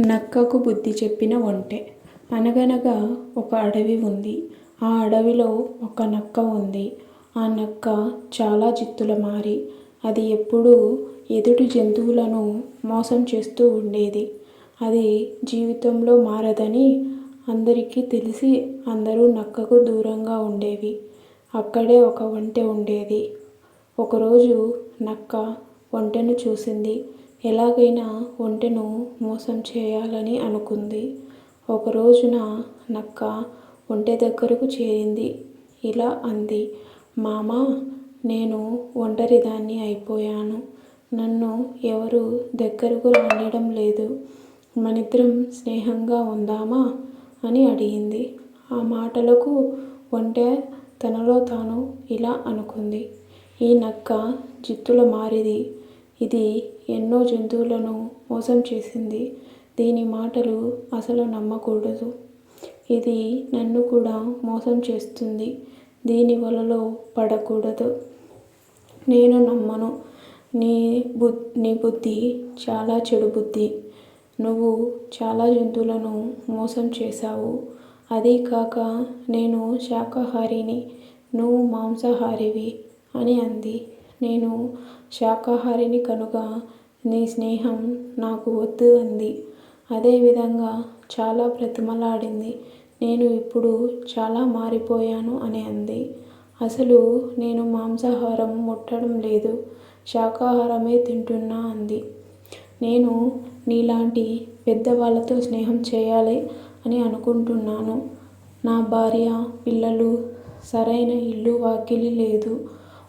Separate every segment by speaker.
Speaker 1: నక్కకు బుద్ధి చెప్పిన ఒంటె. అనగనగా ఒక అడవి ఉంది. ఆ అడవిలో ఒక నక్క ఉంది. ఆ నక్క చాలా జిత్తులమారి అది ఎప్పుడూ ఎదుటి జంతువులను మోసం చేస్తూ ఉండేది. అది జీవితంలో మారదని అందరికీ తెలిసి అందరూ నక్కకు దూరంగా ఉండేవి. అక్కడే ఒక ఒంటె ఉండేది. ఒకరోజు నక్క ఒంటెను చూసింది. ఎలాగైనా ఒంటెను మోసం చేయాలని అనుకుంది. ఒక రోజున నక్క ఒంటె దగ్గరకు చేరింది. ఇలా అంది మామ నేను ఒంటరిదాన్ని అయిపోయాను. నన్ను ఎవరు దగ్గరకు రానియడం లేదు. మనిద్దరం స్నేహంగా ఉందామా? అని అడిగింది. ఆ మాటలకు ఒంటె తనలో తాను ఇలా అనుకుంది ఈ నక్క జిత్తుల మారిది. ఇది ఎన్నో జంతువులను మోసం చేసింది. దీని మాటలు అసలు నమ్మకూడదు. ఇది నన్ను కూడా మోసం చేస్తుంది. దీని వలలో పడకూడదు. నేను నమ్మను. నీ బు నీ బుద్ధి చాలా చెడు బుద్ధి. నువ్వు చాలా జంతువులను మోసం చేశావు. అదీ కాక నేను శాకాహారిని నువ్వు మాంసాహారివి అని అంది. నేను శాకాహారిని కనుక నీ స్నేహం నాకు వద్దు అంది. అదేవిధంగా చాలా బ్రతిమలాడింది నేను ఇప్పుడు చాలా మారిపోయాను అని అంది. అసలు నేను మాంసాహారం ముట్టడం లేదు. శాకాహారమే తింటున్నా అంది. నేను నీలాంటి పెద్దవాళ్ళతో స్నేహం చేయాలి అని అనుకుంటున్నాను. నా భార్య పిల్లలు సరైన ఇల్లు వాకిలి లేదు.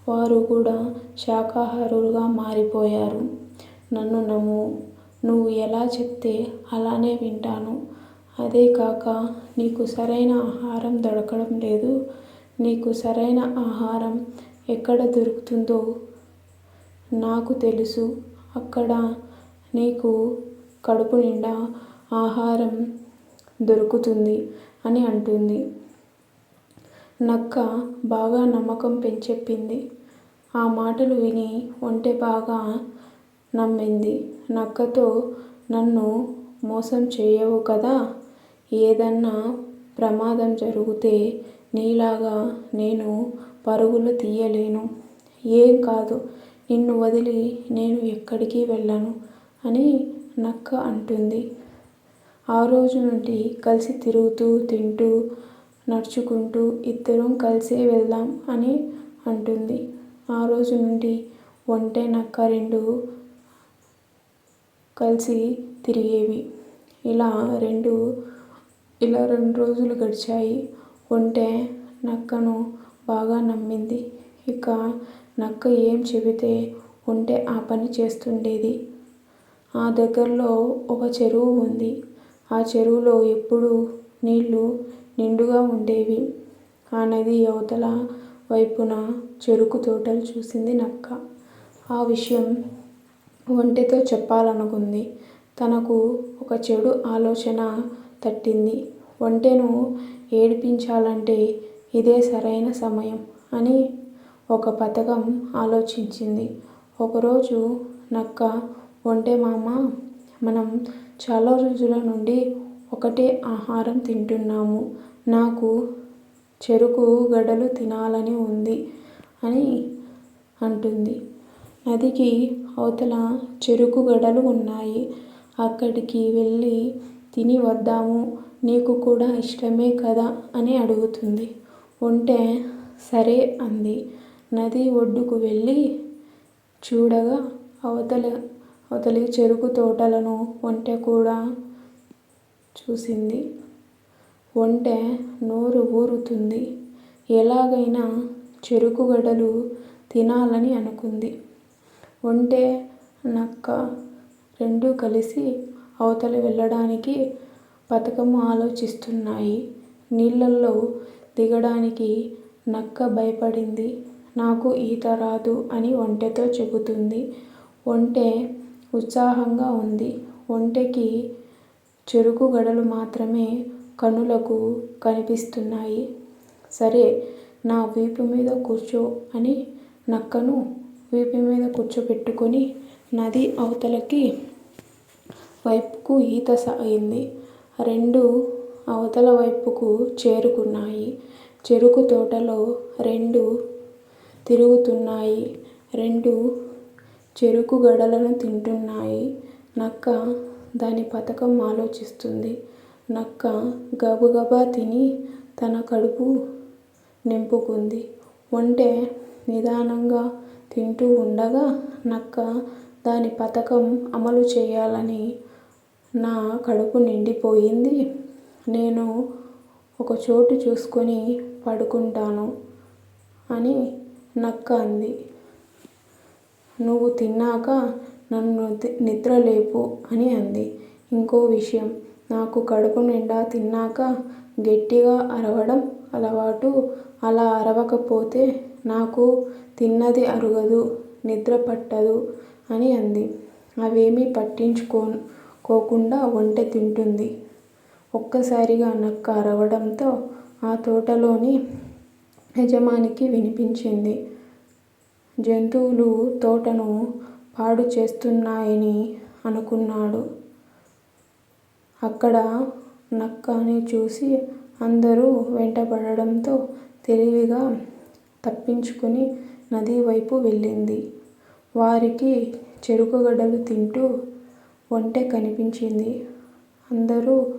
Speaker 1: వారు కూడా శాకాహారులుగా మారిపోయారు. నన్ను నమ్ము నువ్వు ఎలా చెప్తే అలానే వింటాను. అదే కాక నీకు సరైన ఆహారం దొరకడం లేదు. నీకు సరైన ఆహారం ఎక్కడ దొరుకుతుందో నాకు తెలుసు. అక్కడ నీకు కడుపు నిండా ఆహారం దొరుకుతుంది అని అంటుంది. నక్క బాగా నమ్మకం పెంచెప్పింది. ఆ మాటలు విని ఒంటె బాగా నమ్మింది. నక్కతో నన్ను మోసం చేయవు కదా? ఏదన్నా ప్రమాదం జరిగితే నీలాగా నేను పరుగులు తీయలేను. ఏం కాదు నిన్ను వదిలి నేను ఎక్కడికి వెళ్ళను అని నక్క అంటుంది. ఆ రోజు నుండి కలిసి తిరుగుతూ తింటూ నడుచుకుంటూ ఇద్దరం కలిసే వెళ్దాం అని అంటుంది. ఆ రోజు నుండి ఒంటె నక్క రెండు కలిసి తిరిగేవి. ఇలా రెండు ఇలా రెండు రోజులు గడిచాయి. ఒంటె నక్కను బాగా నమ్మింది. ఇక నక్క ఏం చెబితే ఒంటె ఆ పని చేస్తుండేది. ఆ దగ్గరలో ఒక చెరువు ఉంది. ఆ చెరువులో ఎప్పుడూ నీళ్ళు నిండుగా ఉండేవి. ఆ నది అవతల వైపున చెరుకు తోటలు చూసింది నక్క. ఆ విషయం ఒంటెతో చెప్పాలనుకుంది. తనకు ఒక చెడు ఆలోచన తట్టింది. ఒంటెను ఏడిపించాలంటే ఇదే సరైన సమయం అని ఒక పథకం ఆలోచించింది. ఒకరోజు నక్క ఒంటె మామ మనం చాలా రోజుల నుండి ఒకటే ఆహారం తింటున్నాము. నాకు చెరుకు గడలు తినాలని ఉంది అని అంటుంది. నదికి అవతల చెరుకు గడలు ఉన్నాయి. అక్కడికి వెళ్ళి తిని వద్దాము. నీకు కూడా ఇష్టమే కదా అని అడుగుతుంది. ఒంటె సరే అంది. నది ఒడ్డుకు వెళ్ళి చూడగా అవతల అవతలి చెరుకు తోటలను ఒంటె కూడా చూసింది. ఒంటె నోరు ఊరుతుంది. ఎలాగైనా చెరుకు గడలు తినాలని అనుకుంది. ఒంటె నక్క రెండూ కలిసి అవతలి వెళ్ళడానికి పథకము ఆలోచిస్తున్నాయి. నీళ్ళల్లో దిగడానికి నక్క భయపడింది. నాకు ఈత రాదు అని ఒంటెతో చెబుతుంది. ఒంటె ఉత్సాహంగా ఉంది. ఒంటెకి చెరుకు గడలు మాత్రమే కనులకు కనిపిస్తున్నాయి సరే నా వీపు మీద కూర్చో అని నక్కను వీపు మీద కూర్చోబెట్టుకొని నది అవతలకి వైపుకు ఈత సాగింది. రెండు అవతల వైపుకు చేరుకున్నాయి. చెరుకు తోటలో రెండు తిరుగుతున్నాయి. రెండు చెరుకు గడలను తింటున్నాయి. నక్క దాని పథకం ఆలోచిస్తుంది. నక్క గబగబా తిని తన కడుపు నింపుకుంది. ఒంటె నిదానంగా తింటూ ఉండగా నక్క దాని పథకం అమలు చేయాలని నా కడుపు నిండిపోయింది. నేను ఒకచోటు చూసుకుని పడుకుంటాను అని నక్క అంది. నువ్వు తిన్నాక నన్ను నిద్రలేపు అని అంది. ఇంకో విషయం నాకు కడుపు నిండా తిన్నాక గట్టిగా అరవడం అలవాటు. అలా అరవకపోతే నాకు తిన్నది అరగదు, నిద్ర పట్టదు అని అంది. అవేమీ పట్టించుకోకుండా ఒంటె తింటుంది. ఒక్కసారిగా నక్క అరవడంతో ఆ తోటలోని యజమానికి వినిపించింది. జంతువులు తోటను పాడు చేస్తున్నాయని అనుకున్నాడు. అక్కడ నక్కని చూసి అందరూ వెంటపడడంతో తెలివిగా తప్పించుకుని నది వైపు వెళ్ళింది. వారికి చెరుకుగడ్డలు తింటూ ఒంటె కనిపించింది. అందరూ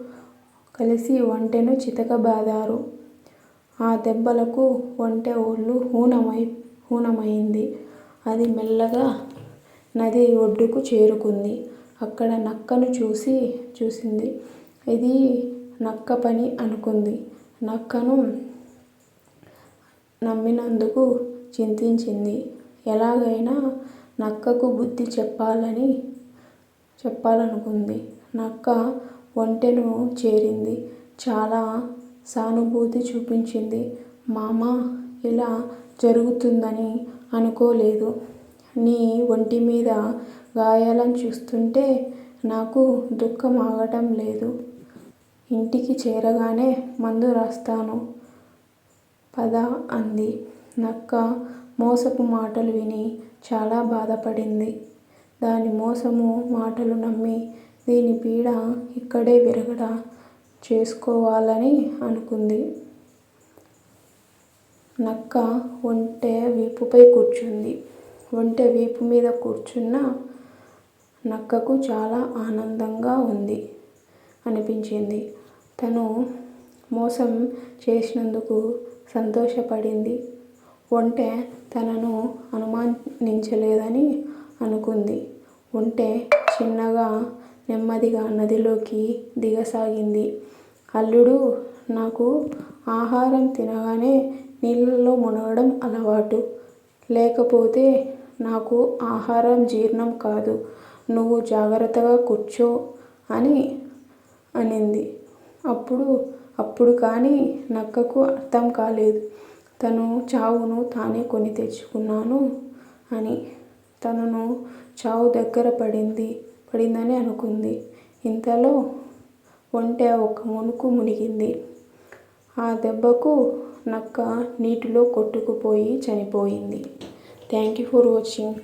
Speaker 1: కలిసి ఒంటెను చితకబాదారు. ఆ దెబ్బలకు ఒంటె ఒళ్ళు హూనమయింది. అది మెల్లగా నది ఒడ్డుకు చేరుకుంది. అక్కడ నక్కను చూసి చూసింది. ఇది నక్క పని అనుకుంది. నక్కను నమ్మినందుకు చింతించింది. ఎలాగైనా నక్కకు బుద్ధి చెప్పాలని చెప్పాలనుకుంది. నక్క ఒంటెను చేరింది. చాలా సానుభూతి చూపించింది. మామ ఇలా జరుగుతుందని అనుకోలేదు. నీ ఒంటి మీద గాయాలను చూస్తుంటే నాకు దుఃఖం ఆగటం లేదు. ఇంటికి చేరగానే మందు రాస్తాను పద అంది. నక్క మోసపు మాటలు విని చాలా బాధపడింది. దాని మోసము మాటలు నమ్మి దీని పీడ ఇక్కడే విరగడ చేసుకోవాలని అనుకుంది. నక్క ఒంటె వీపుపై కూర్చుంది. ఒంటె వీపు మీద కూర్చున్న నక్కకు చాలా ఆనందంగా ఉంది అనిపించింది. తను మోసం చేసినందుకు సంతోషపడింది. ఒంటె తనను అనుమానించలేదని అనుకుంది. ఒంటె చిన్నగా నెమ్మదిగా నదిలోకి దిగసాగింది. అల్లుడు నాకు ఆహారం తినగానే నీళ్ళలో మునగడం అలవాటు. లేకపోతే నాకు ఆహారం జీర్ణం కాదు. నువ్వు జాగ్రత్తగా కూర్చో అని అనింది. అప్పుడు అప్పుడు కానీ నక్కకు అర్థం కాలేదు. తను చావును తానే కొని తెచ్చుకున్నాను అని. తనను చావు దగ్గర పడింది పడిందని అనుకుంది. ఇంతలో ఒంటె ఒక మునుకు మునిగింది. ఆ దెబ్బకు నక్క నీటిలో కొట్టుకుపోయి చనిపోయింది. Thank you for watching